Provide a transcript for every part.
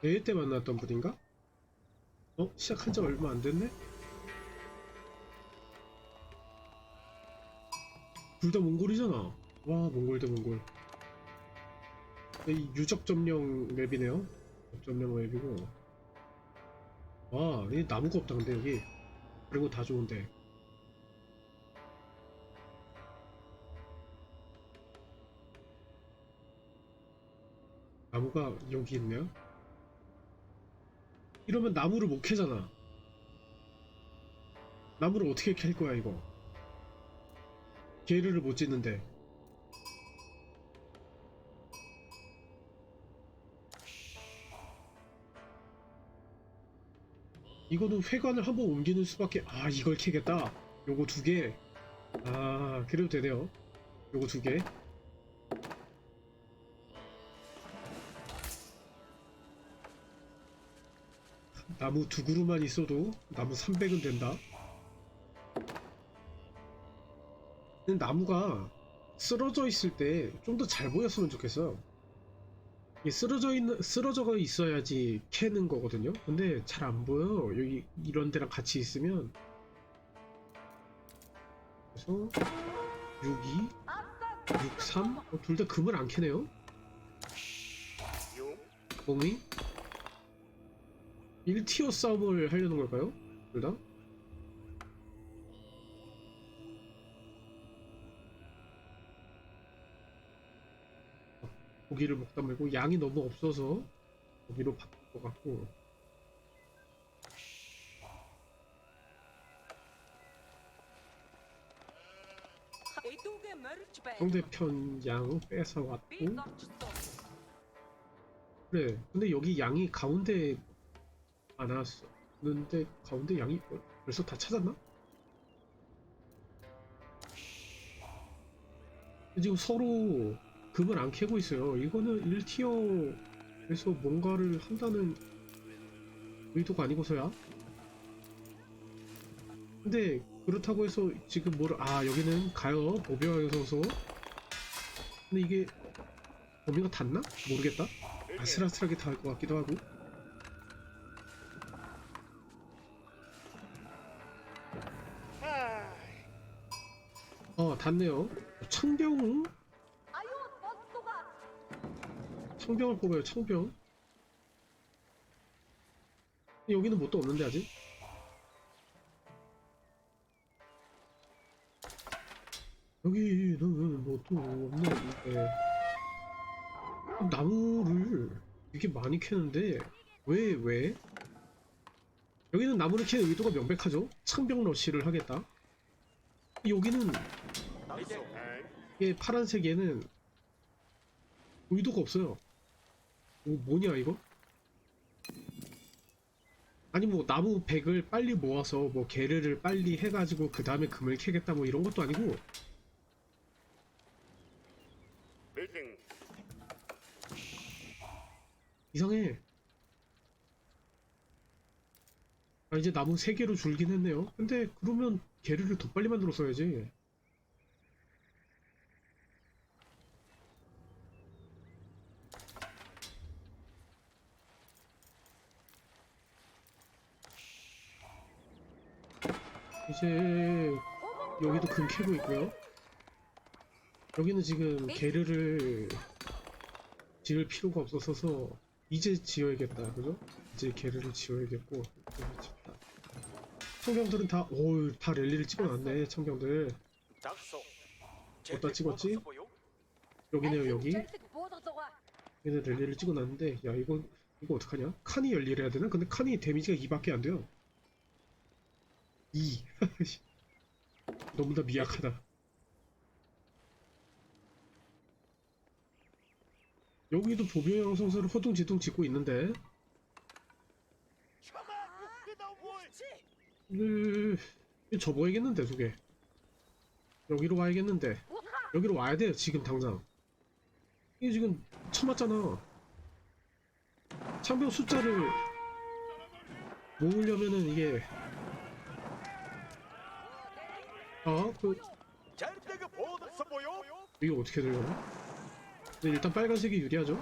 대회 때 만났던 분인가? 어? 시작한 지 얼마 안 됐네? 둘 다 몽골이잖아. 와, 몽골 대 몽골. 이 유적 점령 맵이네요. 점령 맵이고. 와, 이 나무가 없다, 근데 여기. 그리고 다 좋은데. 나무가 여기 있네요. 이러면 나무를 못 캐잖아. 나무를 어떻게 캘 거야, 이거? 게르를 못 짓는데. 이거는 회관을 한번 옮기는 수밖에, 아, 이걸 캐겠다. 요거 두 개. 아, 그래도 되네요. 요거 두 개. 나무 두 그루만 있어도 나무 300은 된다. 근데 나무가 쓰러져 있을 때 좀 더 잘 보였으면 좋겠어요. 이게 쓰러져 있는 쓰러져가 있어야지 캐는 거거든요. 근데 잘 안 보여. 여기 이런 데랑 같이 있으면 그래서 62, 63, 어, 둘다 금을 안 캐네요. 봄이 1티어 싸움을 하려는 걸까요? 둘 다? 고기를 먹다 말고 양이 너무 없어서 고기로 바꿀 것 같고 상대편 양 뺏어왔고 그래 근데 여기 양이 가운데 근데 가운데 양이 벌- 벌써 다 찾았나? 지금 서로 금을 안 캐고 있어요. 이거는 1티어에서 뭔가를 한다는 의도가 아니고서야. 근데 그렇다고 해서 지금 뭐를 아 여기는 가요. 보벼에서서. 근데 이게 범위가 닿나? 모르겠다. 아슬아슬하게 닿을 것 같기도 하고 닿네요. 창병? 창병을 뽑아요 창병. 여기는 뭣도 없는데 아직? 여기는 뭣도 없는데 나무를 이렇게 많이 캐는데 왜 왜? 여기는 나무를 캐는 의도가 명백하죠? 창병 러쉬를 하겠다. 여기는 이게 파란색에는 의도가 없어요. 뭐, 뭐냐 이거? 아니 뭐 나무 100을 빨리 모아서 뭐 게르를 빨리 해가지고 그 다음에 금을 캐겠다 뭐 이런 것도 아니고 빌딩 이상해. 아 이제 나무 3개로 줄긴 했네요. 근데 그러면 게르를 더 빨리 만들었어야지. 이제 여기도 금 캐고 있고요. 여기는 지금 게르를 지을 필요가 없어서 이제 지어야겠다, 그죠? 이제 게르를 지어야겠고. 청경들은 다, 오, 다 랠리를 찍어놨네, 청경들. 어디다 찍었지? 여기네요, 여기. 얘는 랠리를 찍어놨는데, 야, 이거, 이거 어떡하냐? 칸이 열리를 해야 되나? 근데 칸이 데미지가 2밖에 안 돼요. 2. 너무 나 미약하다. 여기도 보병형 선수를 허둥지둥 짓고 있는데, 네, 접어야겠는데, 두 개. 여기로 와야겠는데. 여기로 와야 돼요, 지금 당장. 이게 지금 쳐맞잖아. 창병 숫자를 모으려면은 이게 아, 그 이거 어떻게 들려나? 근데 일단 빨간색이 유리하죠?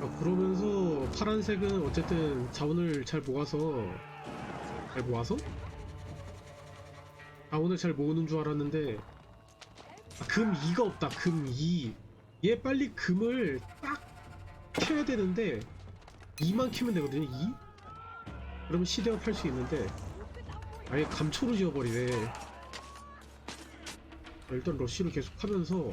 아, 그러면서 파란색은 어쨌든 자원을 잘 모아서 잘 모아서? 아, 자원을 잘 모으는 줄 알았는데 아, 금 2가 없다 금 2. 얘 빨리 금을 딱 켜야 되는데 2만 키면 되거든요 2? 그러면 시대업 할 수 있는데 아예 감초로 지어버리네 일단 러쉬를 계속 하면서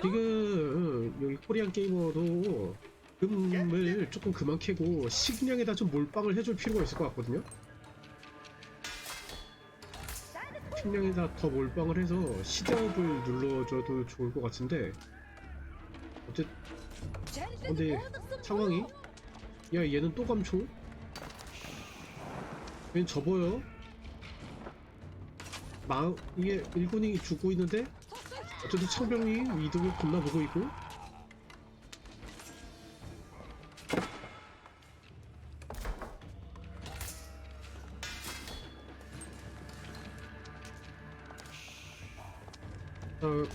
지금 여기 코리안 게이머도 금을 조금 그만 캐고 식량에다 좀 몰빵을 해줄 필요가 있을 것 같거든요. 식량에다 더 몰빵을 해서 시대업을 눌러줘도 좋을 것 같은데 어째 근데 상황이 야 얘는 또 감초? 얘는 접어요. 마 이게 일군이 죽고 있는데 어쨌든 청병이 이득을 겁나 보고 있고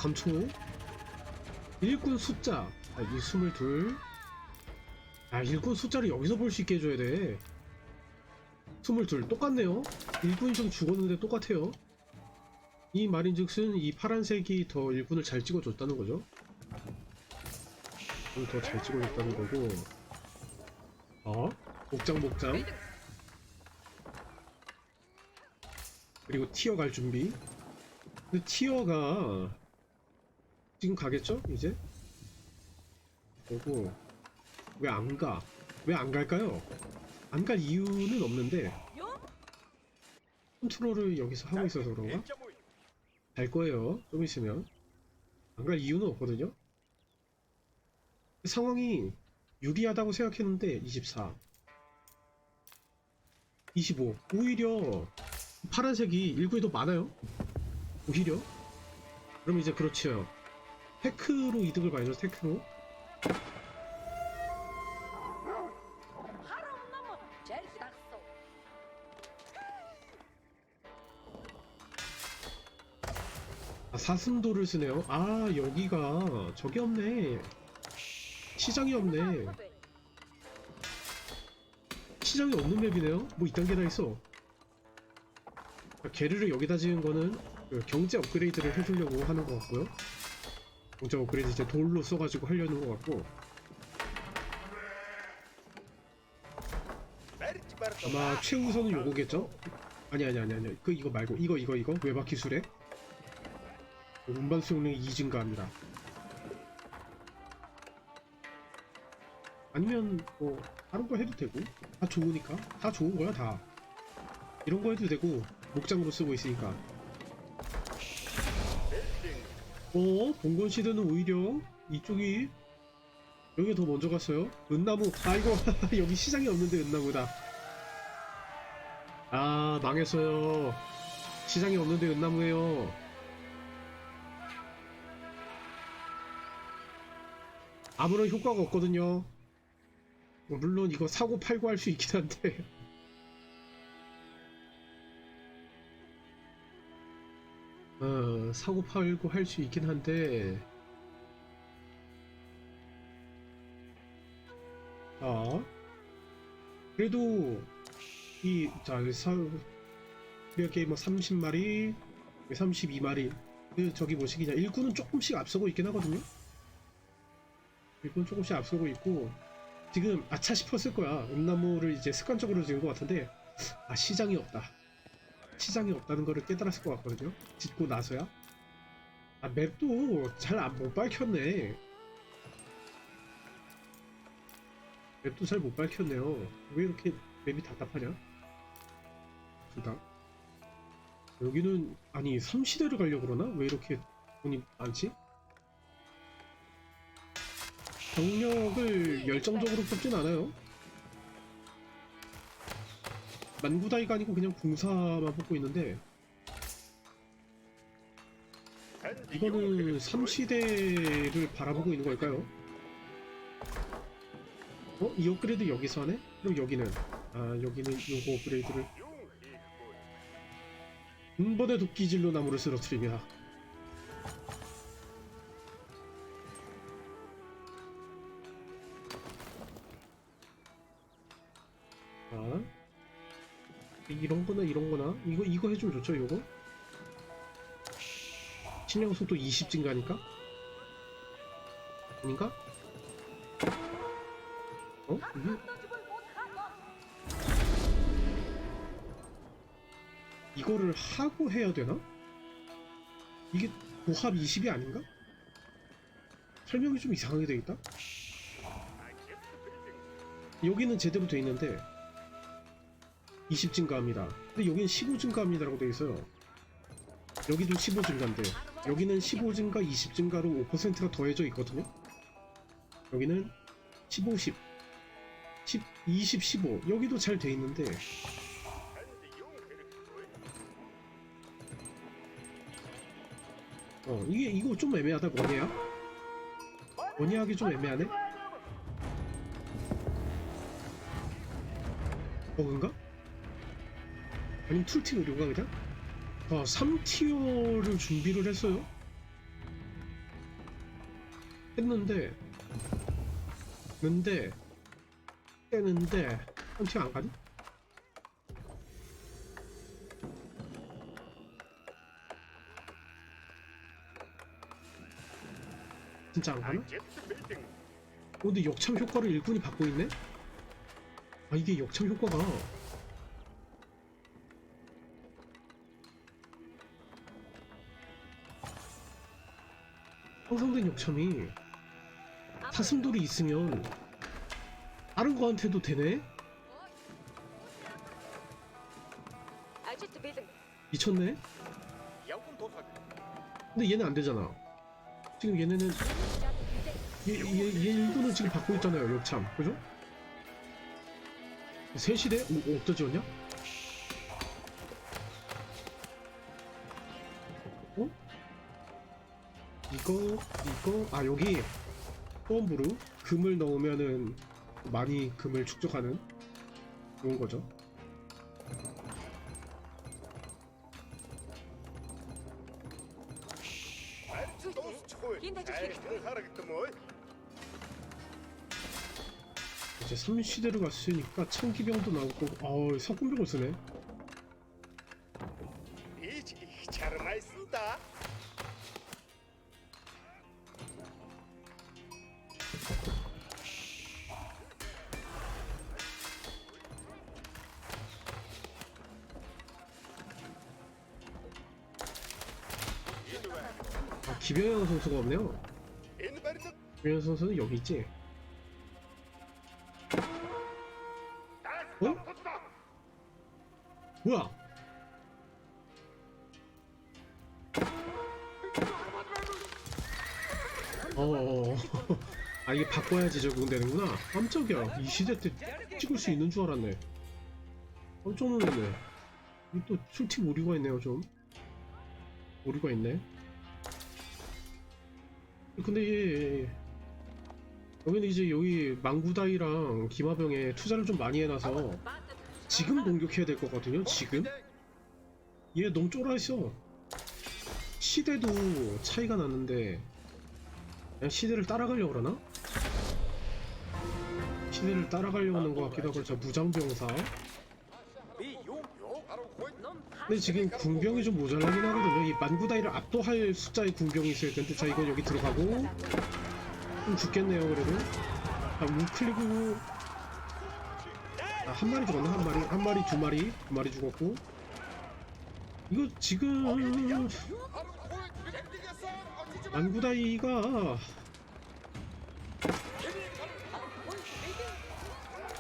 감초 일꾼 숫자. 아, 이 22. 아 일꾼 숫자를 여기서 볼 수 있게 해줘야 돼. 22 똑같네요. 일꾼이 좀 죽었는데 똑같아요. 이 말인 즉슨 이 파란색이 더 일꾼을 잘 찍어줬다는 거죠. 더 잘 찍어줬다는 거고. 어? 목장 목장. 그리고 티어 갈 준비. 근데 티어가 지금 가겠죠? 이제? 그리고 왜 안 가? 왜 안 갈까요? 안 갈 이유는 없는데 컨트롤을 여기서 하고 있어서 그런가? 갈 거예요. 좀 있으면. 안 갈 이유는 없거든요. 상황이 유리하다고 생각했는데 24. 25. 오히려 파란색이 일구에 더 많아요. 오히려. 그럼 이제 그렇죠. 테크로 이득을 봐야죠. 테크로. 아, 사슴도를 쓰네요. 아, 여기가 저기 없네. 시장이 없네. 시장이 없는 맵이네요. 뭐 이딴 게 다 있어. 아, 게르를 여기다 지은 거는 그 경제 업그레이드를 해주려고 하는 것 같고요. 경제 업그레이드 이제 돌로 써가지고 하려는 것 같고. 아마 최우선은 요거겠죠? 아니 아니 아니 아니. 그 이거 말고. 이거 이거 이거. 외박 기술에. 운반 수용량이 2 증가합니다. 아니면 뭐 다른 거 해도 되고. 다 좋으니까. 다 좋은 거야 다. 이런 거 해도 되고. 목장으로 쓰고 있으니까 어? 봉건 시대는 오히려 이쪽이 여기가 더 먼저 갔어요? 은나무 아이고 여기 시장이 없는데 은나무다. 아 망했어요. 시장이 없는데 은나무예요. 아무런 효과가 없거든요. 뭐 물론 이거 사고 팔고 할 수 있긴 한데 어, 사고 팔고 할 수 있긴 한데. 아 그래도 이자 사 우리가 게이머 30마리 32마리. 그 저기 뭐시기냐 일꾼은 조금씩 앞서고 있긴 하거든요. 일꾼 조금씩 앞서고 있고 지금 아차 싶었을 거야. 음나무를 이제 습관적으로 지은 것 같은데 아 시장이 없다 시장이 없다는 거를 깨달았을 것 같거든요. 짓고 나서야. 아, 맵도 잘 못 밝혔네. 맵도 잘 못 밝혔네요. 왜 이렇게 맵이 답답하냐? 둘다. 여기는, 아니, 3시대를 가려고 그러나? 왜 이렇게 돈이 많지? 병력을 열정적으로 뽑진 않아요. 만구다이가 아니고 그냥 궁사만 뽑고 있는데 이거는 3시대를 바라보고 있는 걸까요? 어? 이 업그레이드 여기서 하네? 그럼 여기는 아 여기는 요거 업그레이드를 은번의 도끼질로 나무를 쓰러뜨립니다 자 이런 거나 이런 거나 이거 이거 해주면 좋죠 요거 신형 속도 20 증가니까 아닌가? 어? 이게 이거를 하고 해야 되나? 이게 고합 20이 아닌가? 설명이 좀 이상하게 돼 있다? 여기는 제대로 돼 있는데 20 증가합니다. 근데 여기는 15 증가합니다라고 돼 있어요. 여기도 15 증가인데 여기는 15 증가, 20 증가로 5%가 더해져 있거든요. 여기는 15, 10, 10, 20, 15 여기도 잘 돼 있는데 어 이게 이거 좀 애매하다 원예야? 원예하기 좀 애매하네? 버그인가? 아니면 툴팁 의료가 그냥? 아 3티어를 준비를 했어요? 했는데 근데 했는데 3티어 안 가니? 진짜 안 가나? 어, 근데 역참 효과를 일꾼이 받고 있네? 아 이게 역참 효과가 형성된 역참이 사슴돌이 있으면 다른 거한테도 되네? 미쳤네? 근데 얘는 안 되잖아 지금 얘네는 얘, 얘, 얘 일꾼은 지금 받고 있잖아요 역참 그죠? 셋이래? 오, 어디다 지었냐? 이거 이거 아 여기 펌브루 금을 넣으면은 많이 금을 축적하는 그런 거죠. 이제 3시대로 갔으니까 청기병도 나오고 어우 석궁병을 쓰네 아 기병현 선수가 없네요. 기병현 선수는 여기 있지. 어? 뭐야? 어어어. 아 이게 바꿔야지 적용되는구나. 깜짝이야. 이 시대 때 찍을 수 있는 줄 알았네. 깜짝 놀랐네. 이또 술팁 오류가 있네요 좀. 오류가 있네 근데 얘 여기는 이제 여기 망구다이랑 기마병에 투자를 좀 많이 해놔서 지금 공격해야 될 거거든요 지금. 얘 너무 쫄아 있어. 시대도 차이가 나는데 그냥 시대를 따라가려고 그러나? 시대를 따라가려고 하는 것 같기도 하고 저 무장병사 근데 지금 궁병이 좀 모자라긴 하거든요. 이 만구다이를 압도할 숫자의 궁병이 있어야 되는데 자 이건 여기 들어가고 좀 죽겠네요 그래도. 자 우클릭이고 아, 한 마리 죽었나? 한 마리. 한 마리 두 마리. 두 마리 죽었고. 이거 지금 안구다이가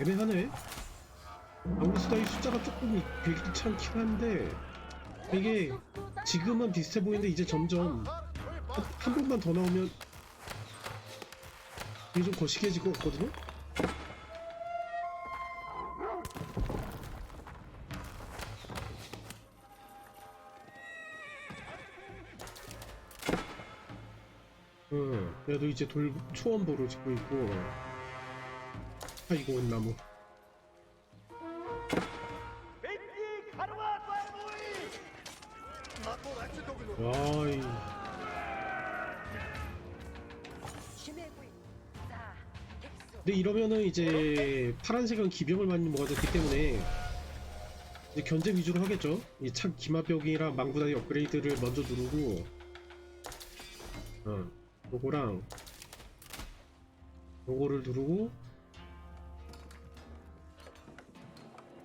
애매하네 안구다이 숫자가 조금 괜찮긴 한데 이게 지금은 비슷해 보이는데 이제 점점 한, 한 번만 더 나오면 이게 좀 거시기해질 것 같거든요? 응, 그래도 이제 돌 초원보를 짓고 있고 아이고 나무 파란색은 기병을 많이 모아줬기 때문에 이제 견제 위주로 하겠죠. 이 참 기마병이랑 망구다리 업그레이드를 먼저 누르고, 어, 요거랑 요거를 누르고,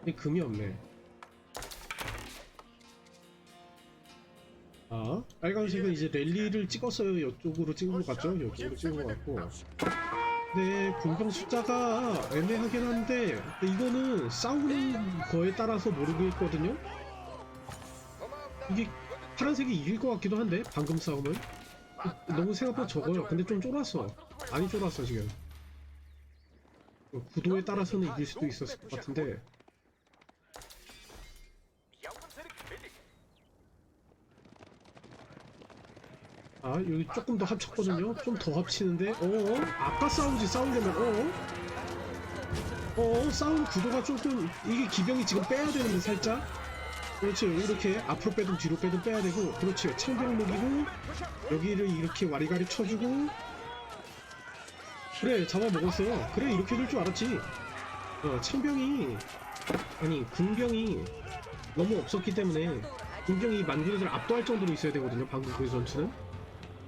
이 금이 없네. 아, 빨간색은 이제 랠리를 찍었어요. 이쪽으로 찍은 것 같죠? 이쪽으로 찍은 것 같고. 네, 군병 숫자가 애매하긴 한데 이거는 싸우는 거에 따라서 모르겠거든요. 이게 파란색이 이길 것 같기도 한데 방금 싸움은 너무 생각보다 적어요. 근데 좀 쫄았어. 많이 쫄았어 지금. 구도에 따라서는 이길 수도 있었을 것 같은데 아 여기 조금 더 합쳤거든요. 좀 더 합치는데. 어 아까 싸우지 싸우려면 어 어, 싸움 구도가 조금 이게 기병이 지금 빼야 되는데 살짝? 그렇죠. 이렇게 앞으로 빼든 뒤로 빼든 빼야 되고. 그렇죠. 창병 녹이고 여기를 이렇게 와리가리 쳐주고. 그래 잡아먹었어. 그래 이렇게 될 줄 알았지. 어 창병이 아니 군병이 너무 없었기 때문에 군병이 만기를 압도할 정도로 있어야 되거든요 방금 그 전투는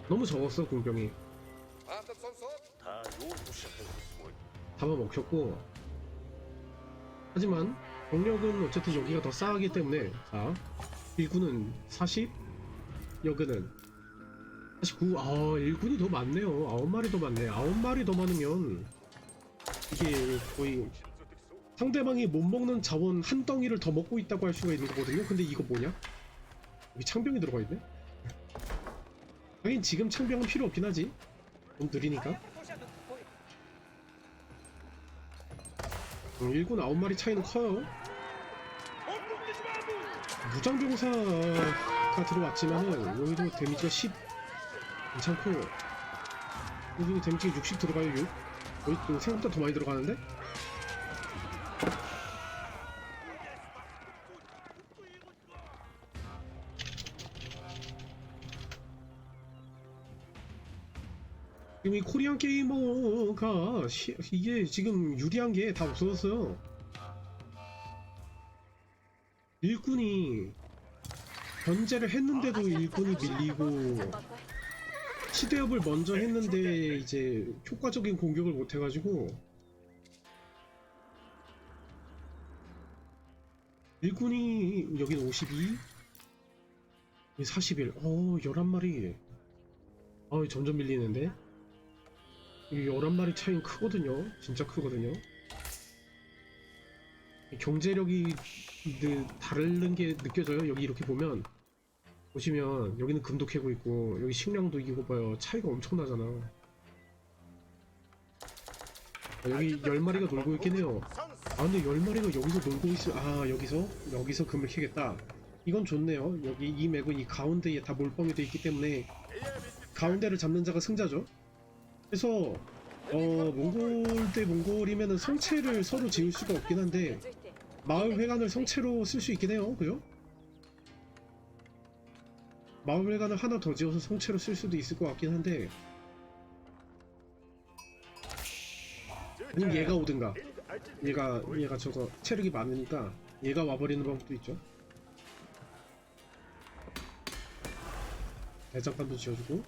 너무 적었어 군병이. 다. 잡아먹혔고. 하지만 병력은 어쨌든 여기가 더 싸하기 때문에 자 1군은 40 여기는 49아 1군이 더 많네요. 9마리 더 많네. 9마리 더 많으면 이게 거의 상대방이 못 먹는 자원 한 덩이를 더 먹고 있다고 할 수가 있는 거거든요. 근데 이거 뭐냐? 여기 창병이 들어가 있네 하긴 지금 창병은 필요 없긴 하지 좀 느리니까 어, 1군 9마리 차이는 커요. 무장병사가 들어왔지만은 여기도 데미지가 10 괜찮고 여기도 데미지가 60 들어가요 6 여기 또 생각보다 더 많이 들어가는데? 지금 이 코리안 게이머가 시- 이게 지금 유리한 게 다 없어졌어요. 일꾼이 견제를 했는데도 일꾼이 밀리고 시대업을 먼저 했는데 이제 효과적인 공격을 못 해가지고 일꾼이 여긴 52 여기 41 어 11마리. 어 점점 밀리는데 이 11마리 차이는 크거든요. 진짜 크거든요. 이 경제력이 느- 다른 게 느껴져요. 여기 이렇게 보면 보시면 여기는 금도 캐고 있고 여기 식량도 이기고 봐요. 차이가 엄청나잖아. 아, 여기 10마리가 놀고 있긴 해요. 아 근데 10마리가 여기서 놀고 있어 아 여기서? 여기서 금을 캐겠다. 이건 좋네요. 여기 이 맵은 이 가운데에 다 몰빵이 돼 있기 때문에 가운데를 잡는 자가 승자죠. 그래서 어 몽골 대 몽골이면은 성체를 서로 지을 수가 없긴 한데 마을 회관을 성체로 쓸 수 있긴 해요. 그죠? 마을 회관을 하나 더 지어서 성체로 쓸 수도 있을 것 같긴 한데. 아니면 얘가 오든가. 얘가 얘가 저거 체력이 많으니까 얘가 와버리는 방법도 있죠. 대장간도 지어주고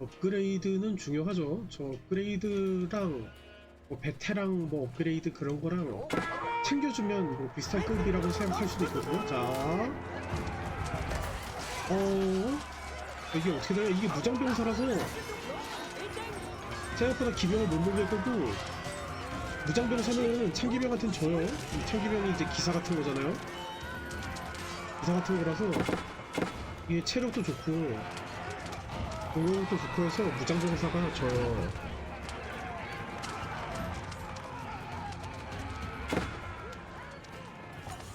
업그레이드는 중요하죠. 저 업그레이드랑 뭐 베테랑 뭐 업그레이드 그런 거랑 챙겨주면 뭐 비슷한 급이라고 생각할 수도 있거든요. 자, 어 이게 어떻게 돼요? 이게 무장병사라서 생각보다 기병을 못 먹을 거고 무장병사는 참기병한테는 져요. 이 참기병이 이제 기사 같은 거잖아요. 기사 같은 거라서 이게 체력도 좋고 공격도 좋고 해서 무장병사가 저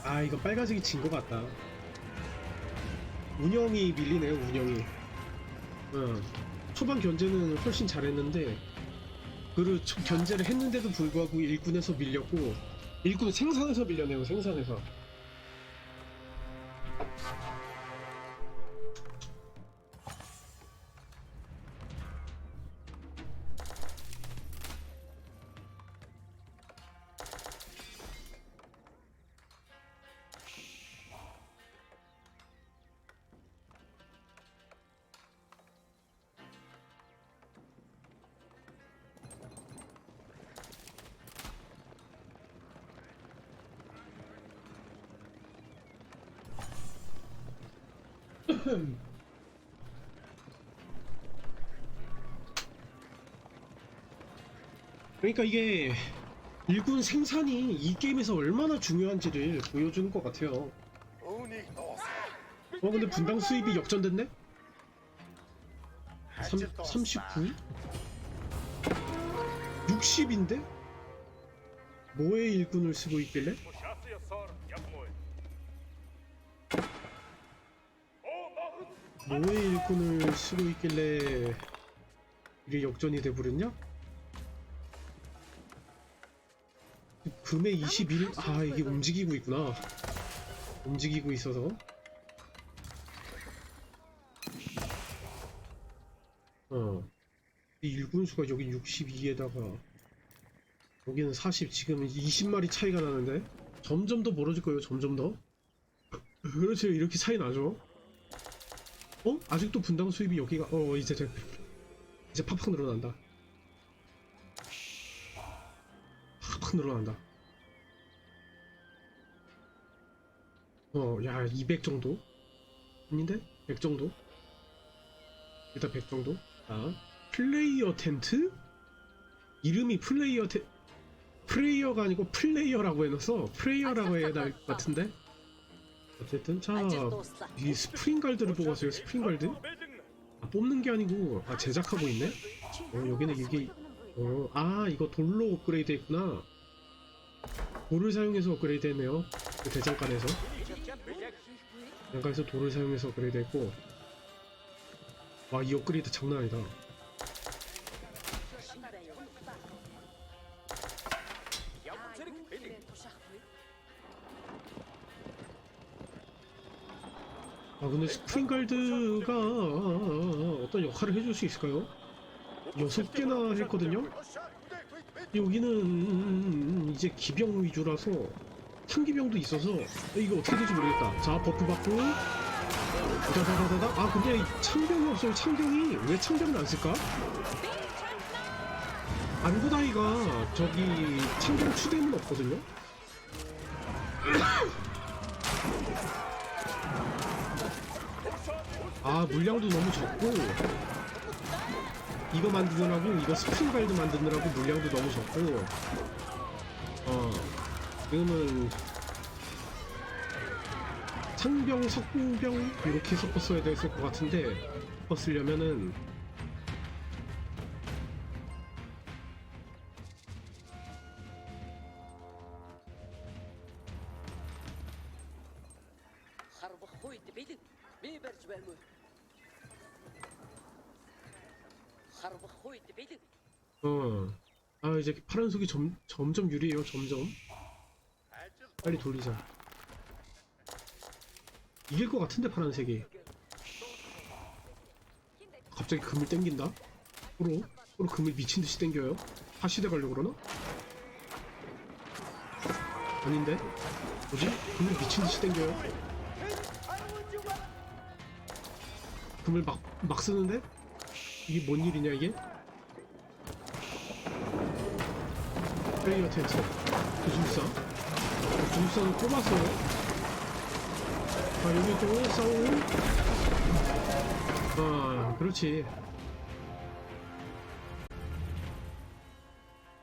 아 이거 빨간색이 진 것 같다. 운영이 밀리네요 운영이. 어, 초반 견제는 훨씬 잘했는데 초- 견제를 했는데도 불구하고 일군에서 밀렸고 일군 생산에서 밀려내요 생산에서 그러니까 이게 일군 생산이 이 게임에서 얼마나 중요한지를 보여주는 것 같아요. 어 근데 분당 수입이 역전됐네? 3, 39? 60인데? 뭐의 일군을 쓰고 있길래? 뭐의 일군을 쓰고 있길래 이게 역전이 돼버렸냐? 금의 21, 아 이게 움직이고 있구나. 움직이고 있어서. 어. 이 일꾼수가 여기 62에다가 여기는 40 지금 20마리 차이가 나는데? 점점 더 멀어질 거예요 점점 더. 그렇죠 이렇게 차이 나죠. 어? 아직도 분당 수입이 여기가 어 이제 저, 이제 팍팍 늘어난다. 팍팍 늘어난다 어 야 200 정도? 아닌데? 100 정도? 일단 100 정도? 아 플레이어 텐트? 이름이 플레이어 텐 플레이어가 아니고 플레이어라고 해놨어 플레이어라고 해야 될 것 같은데 어쨌든 자 이 스프링 갈드를 뽑았어요 스프링 갈드 아, 뽑는 게 아니고 아 제작하고 있네 어 여기는 이게 어 아 이거 돌로 업그레이드 했구나 돌을 사용해서 업그레이드 했네요 그 대장간에서 대장간에서 돌을 사용해서 업그레이드 했고 와 이 업그레이드 장난 아니다 아 근데 스프링갈드가 어떤 역할을 해줄 수 있을까요? 여섯 개나 했거든요? 여기는 이제 기병 위주라서 창기병도 있어서 이거 어떻게 될지 모르겠다. 자 버프 받고. 다다다다다 아 근데 창병이 없어요. 창병이. 왜 창병을 안 쓸까? 안구다이가 저기 창병 추대는 없거든요? 아 물량도 너무 적고 이거 만드느라고 이거 스프링갈드 만드느라고 물량도 너무 적고. 어 지금은 창병 석궁병 이렇게 섞었어야 됐을 것 같은데 섞었으려면은 아 이제 파란 속이 점, 점점 유리해요 점점 빨리 돌리자 이길 것 같은데 파란색이 갑자기 금을 땡긴다 서로 서로 금을 미친듯이 땡겨요 하시대 가려고 그러나? 아닌데? 뭐지? 금을 미친듯이 땡겨요 금을 막, 막 쓰는데? 이게 뭔 일이냐 이게? 플레이어 텐트 구술사 구술사는 뽑았어요. 아 여기 또 싸움 아 그렇지